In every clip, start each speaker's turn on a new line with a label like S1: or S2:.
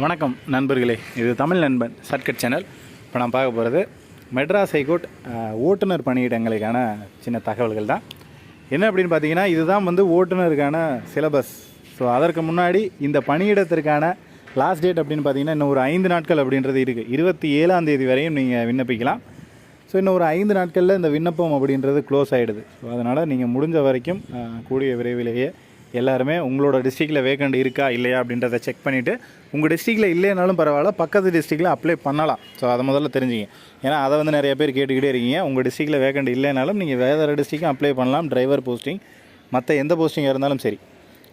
S1: வணக்கம் நண்பர்களே. இது தமிழ் நண்பன் சர்க்கட் சேனல். இப்போ நான் பார்க்க போகிறது மெட்ராஸ் ஹைகோர்ட் ஓட்டுநர் பணியிடங்களுக்கான சின்ன தகவல்கள் தான். என்ன அப்படின்னு பார்த்தீங்கன்னா இதுதான் வந்து ஓட்டுநருக்கான சிலபஸ் ஸோ அதற்கு முன்னாடி இந்த பணியிடத்திற்கான லாஸ்ட் டேட் அப்படின்னு பார்த்தீங்கன்னா இன்னும் ஒரு ஐந்து நாட்கள் அப்படின்றது இருக்குது இருபத்தி ஏழாம் தேதி வரையும் நீங்கள் விண்ணப்பிக்கலாம். ஸோ இன்னும் ஒரு ஐந்து நாட்களில் இந்த விண்ணப்பம் அப்படின்றது க்ளோஸ் ஆகிடுது ஸோ அதனால் நீங்கள் முடிஞ்ச வரைக்கும் கூடிய விரைவிலேயே எல்லாருமே உங்களோட டிஸ்ட்ரிக்டில் வேக்கண்ட் இருக்கா இல்லையா அப்படின்றத செக் பண்ணிவிட்டு உங்கள் டிஸ்ட்ரிக்டில் இல்லைனாலும் பரவாயில்ல பக்கத்து டிஸ்ட்ரிக்டில் அப்ளை பண்ணலாம். ஸோ அதை முதல்ல தெரிஞ்சுங்க. ஏன்னா அதை வந்து நிறைய பேர் கேட்டுக்கிட்டே இருக்கீங்க. உங்கள் டிஸ்ட்ரிக்டில் வேக்கண்ட் இல்லைனாலும் நீங்கள் வேறு டிஸ்ட்ரிக்கும் அப்ளை பண்ணலாம் டிரைவர் போஸ்டிங் மற்ற எந்த போஸ்டிங்காக இருந்தாலும் சரி.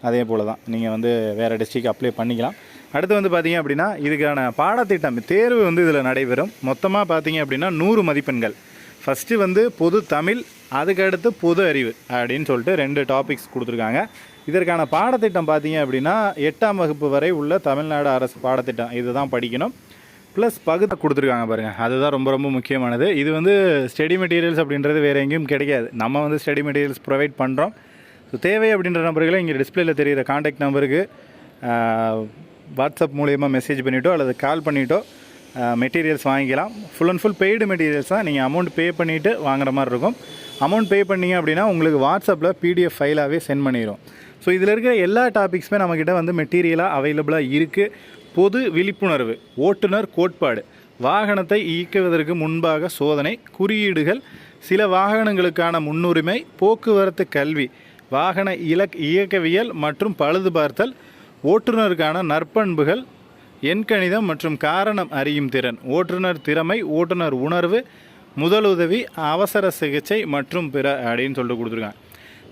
S1: அதே போல் தான் நீங்கள் வந்து வேறு டிஸ்ட்ரிக் அப்ளை பண்ணிக்கலாம். அடுத்து வந்து பார்த்தீங்க அப்படின்னா இதுக்கான பாடத்திட்டம் தேர்வு வந்து இதில் நடைபெறும். மொத்தமாக பார்த்தீங்க அப்படின்னா நூறு மதிப்பெண்கள். ஃபஸ்ட்டு வந்து பொது தமிழ் அதுக்கடுத்து புது அறிவு அப்படின்னு சொல்லிட்டு ரெண்டு டாபிக்ஸ் கொடுத்துருக்காங்க. இதற்கான பாடத்திட்டம் பார்த்தீங்க அப்படின்னா எட்டாம் வகுப்பு வரை உள்ள தமிழ்நாடு அரசு பாடத்திட்டம். இதுதான் படிக்கணும். ப்ளஸ் பகுதி கொடுத்துருக்காங்க பாருங்கள் அதுதான் ரொம்ப ரொம்ப முக்கியமானது. இது வந்து ஸ்டடி மெட்டீரியல்ஸ் அப்படின்றது வேறு எங்கேயும் கிடைக்காது. நம்ம வந்து ஸ்டடி மெட்டீரியல்ஸ் ப்ரொவைட் பண்ணுறோம் ஸோ தேவை அப்படின்ற நம்பர்களை இங்கே டிஸ்பிளேயில் தெரிகிற காண்டாக்ட் நம்பருக்கு வாட்ஸ்அப் மூலயமா மெசேஜ் பண்ணிட்டோ அல்லது கால் பண்ணிட்டோ மெட்டீரியல்ஸ் வாங்கிக்கலாம். Full and full paid materials தான் நீங்கள் அமௌண்ட் பே பண்ணிவிட்டு வாங்குற மாதிரி இருக்கும். அமௌண்ட் பே பண்ணீங்க அப்படின்னா உங்களுக்கு வாட்ஸ்அப்பில் பிடிஎஃப் ஃபைலாகவே சென்ட் பண்ணிடும் ஸோ இதில் இருக்கிற எல்லா டாபிக்ஸுமே நம்மக்கிட்ட வந்து மெட்டீரியலாக அவைலபிளாக இருக்குது பொது விழிப்புணர்வு ஓட்டுநர் கோட்பாடு வாகனத்தை இயக்குவதற்கு முன்பாக சோதனை குறியீடுகள் சில வாகனங்களுக்கான முன்னுரிமை போக்குவரத்து கல்வி வாகன இலக் இயக்கவியல் மற்றும் பழுது பார்த்தல் ஓட்டுநருக்கான நற்பண்புகள் எண்கணிதம் மற்றும் காரணம் அறியும் திறன் ஓட்டுநர் திறமை ஓட்டுநர் உணர்வு முதலுதவி அவசர சிகிச்சை மற்றும் பிற அப்படின்னு சொல்லிட்டு கொடுத்துருக்காங்க.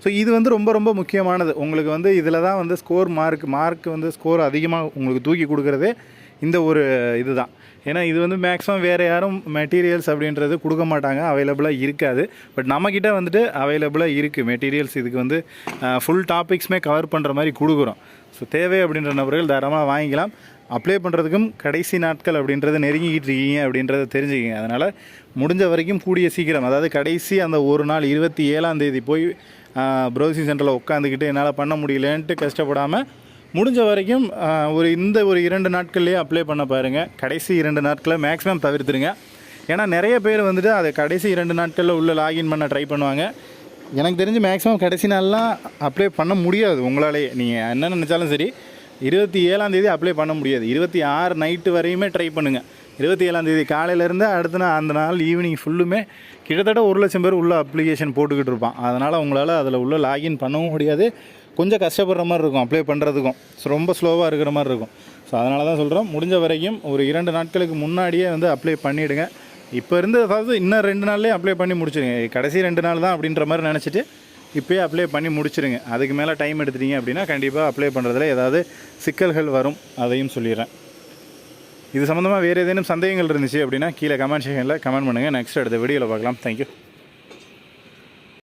S1: ஸோ இது வந்து ரொம்ப ரொம்ப முக்கியமானது. உங்களுக்கு வந்து இதில் தான் வந்து ஸ்கோர் மார்க் மார்க் வந்து ஸ்கோர் அதிகமாக உங்களுக்கு தூக்கி கொடுக்குறதே. இந்த ஒரு இதுதான். ஏன்னா இது வந்து மேக்ஸிமம் வேறு யாரும் மெட்டீரியல்ஸ் அப்படின்றது கொடுக்க மாட்டாங்க. அவைலபிளாக இருக்காது. பட் நம்மக்கிட்ட வந்துட்டு அவைலபிளாக இருக்குது மெட்டீரியல்ஸ் இதுக்கு வந்து ஃபுல் டாபிக்ஸுமே கவர் பண்ணுற மாதிரி கொடுக்குறோம். ஸோ தேவை அப்படின்ற நபர்கள் தாராளமாக வாங்கிக்கலாம். அப்ளை பண்ணுறதுக்கும் கடைசி நாட்கள் அப்படின்றத நெருங்கிக்கிட்டு இருக்கீங்க அப்படின்றத தெரிஞ்சுக்கிங்க. அதனால் முடிஞ்ச வரைக்கும் கூடிய சீக்கிரம். அதாவது கடைசி அந்த ஒரு நாள் இருபத்தி ஏழாம் தேதி போய் ப்ரௌசிங் சென்டரில் உட்காந்துக்கிட்டு என்னால் பண்ண முடியலன்ட்டு கஷ்டப்படாமல் முடிஞ்ச வரைக்கும் ஒரு இந்த ஒரு இரண்டு நாட்கள்லேயே அப்ளை பண்ண பாருங்கள் கடைசி இரண்டு நாட்களை மேக்ஸிமம் தவிர்த்துருங்க ஏன்னா நிறைய பேர் வந்துட்டு அதை கடைசி இரண்டு நாட்களில் உள்ளே லாகின் பண்ண ட்ரை பண்ணுவாங்க. எனக்கு தெரிஞ்சு மேக்ஸிமம் கடைசி நாள்லாம் அப்ளை பண்ண முடியாது உங்களாலேயே. நீங்கள் என்ன நினச்சாலும் சரி இருபத்தி ஏழாம் தேதி அப்ளை பண்ண முடியாது. இருபத்தி ஆறு நைட்டு வரையுமே ட்ரை பண்ணுங்கள் இருபத்தி ஏழாம் தேதி காலையிலேருந்து அடுத்த நாள் அந்த நாள் ஈவினிங் ஃபுல்லுமே கிட்டத்தட்ட ஒரு லட்சம் பேர் உள்ள அப்ளிகேஷன் போட்டுக்கிட்டு இருப்பான். அதனால் உங்களால் அதில் உள்ள லாகின் பண்ணவும் முடியாது. கொஞ்சம் கஷ்டப்படுற மாதிரி இருக்கும் அப்ளை பண்ணுறதுக்கும் ஸோ ரொம்ப ஸ்லோவாக இருக்கிற மாதிரி இருக்கும். ஸோ அதனால தான் சொல்கிறோம் முடிஞ்ச வரைக்கும் ஒரு இரண்டு நாட்களுக்கு முன்னாடியே வந்து அப்ளை பண்ணிவிடுங்க இப்போ இருந்து அதாவது இன்னும் ரெண்டு நாள்லேயே அப்ளை பண்ணி முடிச்சிடுங்க கடைசி ரெண்டு நாள் தான் அப்படின்ற மாதிரி நினச்சிட்டு இப்போயே அப்ளை பண்ணி முடிச்சிருங்க. அதுக்கு மேலே டைம் எடுத்துட்டீங்க அப்படின்னா கண்டிப்பாக அப்ளை பண்ணுறதுல ஏதாவது சிக்கல்கள் வரும் அதையும் சொல்லிடுறேன். இது சம்மந்தமாக வேறு ஏதேனும் சந்தேகங்கள் இருந்துச்சு அப்படின்னா கீழே கமெண்ட் செக்ஷனில் கமெண்ட் பண்ணுங்கள் நெக்ஸ்ட் அடுத்த வீடியோவில் பார்க்கலாம். தேங்க்யூ